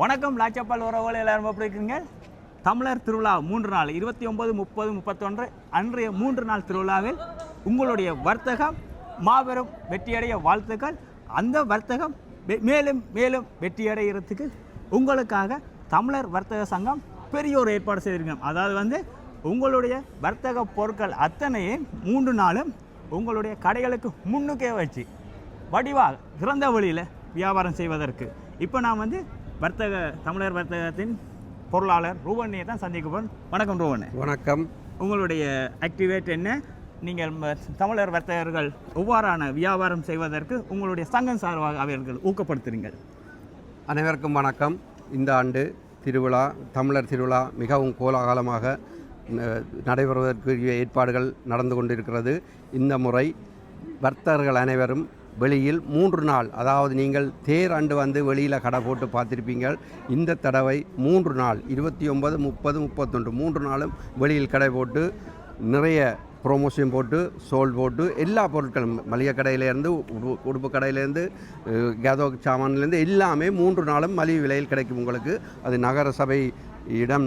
வணக்கம் லாச்சப்பால் உறவுகள் எல்லாரும் எப்படி இருக்கீங்க? தமிழர் திருவிழா மூன்று நாள் இருபத்தி ஒன்பது முப்பது முப்பத்தொன்று அன்றைய மூன்று நாள் திருவிழாவில் உங்களுடைய வர்த்தகம் மாபெரும் வெற்றியடைய வாழ்த்துக்கள். அந்த வர்த்தகம் மேலும் மேலும் வெற்றியடைகிறதுக்கு உங்களுக்காக தமிழர் வர்த்தக சங்கம் பெரிய ஒரு ஏற்பாடு செய்திருக்கோம் அதாவது வந்து உங்களுடைய வர்த்தக பொருட்கள் அத்தனையும் மூன்று நாளும் உங்களுடைய கடைகளுக்கு முன்னுக்கே வச்சு வடிவாக திறந்த வழியில் வியாபாரம் செய்வதற்கு. இப்போ நான் வந்து வர்த்தக தமிழர் வர்த்தகத்தின் பொருளாளர் ரூபனியை தான் சந்திக்க வணக்கம் ரூபனே வணக்கம். உங்களுடைய ஆக்டிவேட் என்ன? நீங்கள் தமிழர் வர்த்தகர்கள் எவ்வாறான வியாபாரம் செய்வதற்கு உங்களுடைய சங்கம் சார்பாக அவர்கள் ஊக்கப்படுத்துறீங்கள் அனைவருக்கும் வணக்கம். இந்த ஆண்டு திருவிழா தமிழர் திருவிழா மிகவும் கோலாகலமாக நடைபெறுவதற்குரிய ஏற்பாடுகள் நடந்து கொண்டிருக்கிறது. இந்த முறை வர்த்தகர்கள் அனைவரும் வெளியில் மூன்று நாள் அதாவது நீங்கள் தேர் ஆண்டு வந்து வெளியில் கடை போட்டு பார்த்திருப்பீங்கள். இந்த தடவை மூன்று நாள் இருபத்தி ஒன்பது முப்பது முப்பத்தொன்று மூன்று நாளும் வெளியில் கடை போட்டு நிறைய ப்ரொமோஷன் போட்டு சோல் போட்டு எல்லா பொருட்களும் மளிகை கடையிலேருந்து உடு உடுப்பு கடையிலேருந்து கேதோ சாமான்லேருந்து எல்லாமே மூன்று நாளும் மலிவு விலையில் கிடைக்கும் உங்களுக்கு. அது நகர சபை இடம்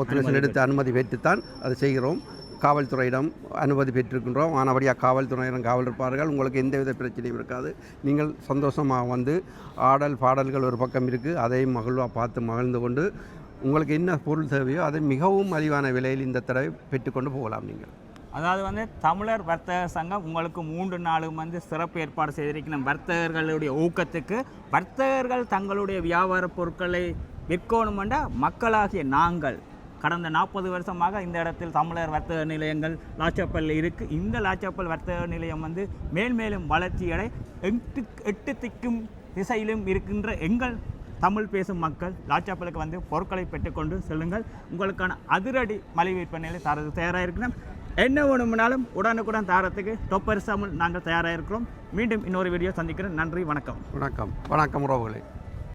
ஒத்துழைப்பு எடுத்து அனுமதி பெற்றுத்தான் அதை செய்கிறோம். காவல்துறையிடம் அனுமதி பெற்றிருக்கின்றோம். ஆனபடியாக காவல்துறையிடம் காவல் இருப்பார்கள். உங்களுக்கு எந்தவித பிரச்சனையும் இருக்காது. நீங்கள் சந்தோஷமாக வந்து ஆடல் பாடல்கள் ஒரு பக்கம் இருக்குது அதையும் மகிழ்வாக பார்த்து மகிழ்ந்து கொண்டு உங்களுக்கு என்ன பொருள் தேவையோ அதை மிகவும் மலிவான விலையில் இந்த தடவை பெற்றுக்கொண்டு போகலாம் நீங்கள். அதாவது வந்து தமிழர் வர்த்தக சங்கம் உங்களுக்கு மூன்று நாளும் வந்து சிறப்பு ஏற்பாடு செய்திருக்கணும் வர்த்தகர்களுடைய ஊக்கத்துக்கு வர்த்தகர்கள் தங்களுடைய வியாபார பொருட்களை விற்கணுமெண்டா மக்களாகிய நாங்கள் கடந்த நாற்பது வருஷமாக இந்த இடத்தில் தமிழர் வர்த்தக நிலையங்கள் லாச்சப்பல் இருக்குது இந்த லாச்சப்பல் வர்த்தக நிலையம் வந்து மேல்மேலும் வளர்ச்சியடை எட்டு எட்டு திக்கும் திசையிலும் இருக்கின்ற எங்கள் தமிழ் பேசும் மக்கள் லாச்சாப்பலுக்கு வந்து பொருட்களை பெற்றுக்கொண்டு செல்லுங்கள். உங்களுக்கான அதிரடி மலிவு விற்பனையில் தரது தயாராக இருக்கணும் என்ன வேணும்னாலும் உடனுக்குடன் தாரத்துக்கு டொப்பரிசாமல் நாங்கள் தயாராக இருக்கிறோம் மீண்டும் இன்னொரு வீடியோ சந்திக்கிறேன். நன்றி வணக்கம். வணக்கம். வணக்கம் உறவுகளே.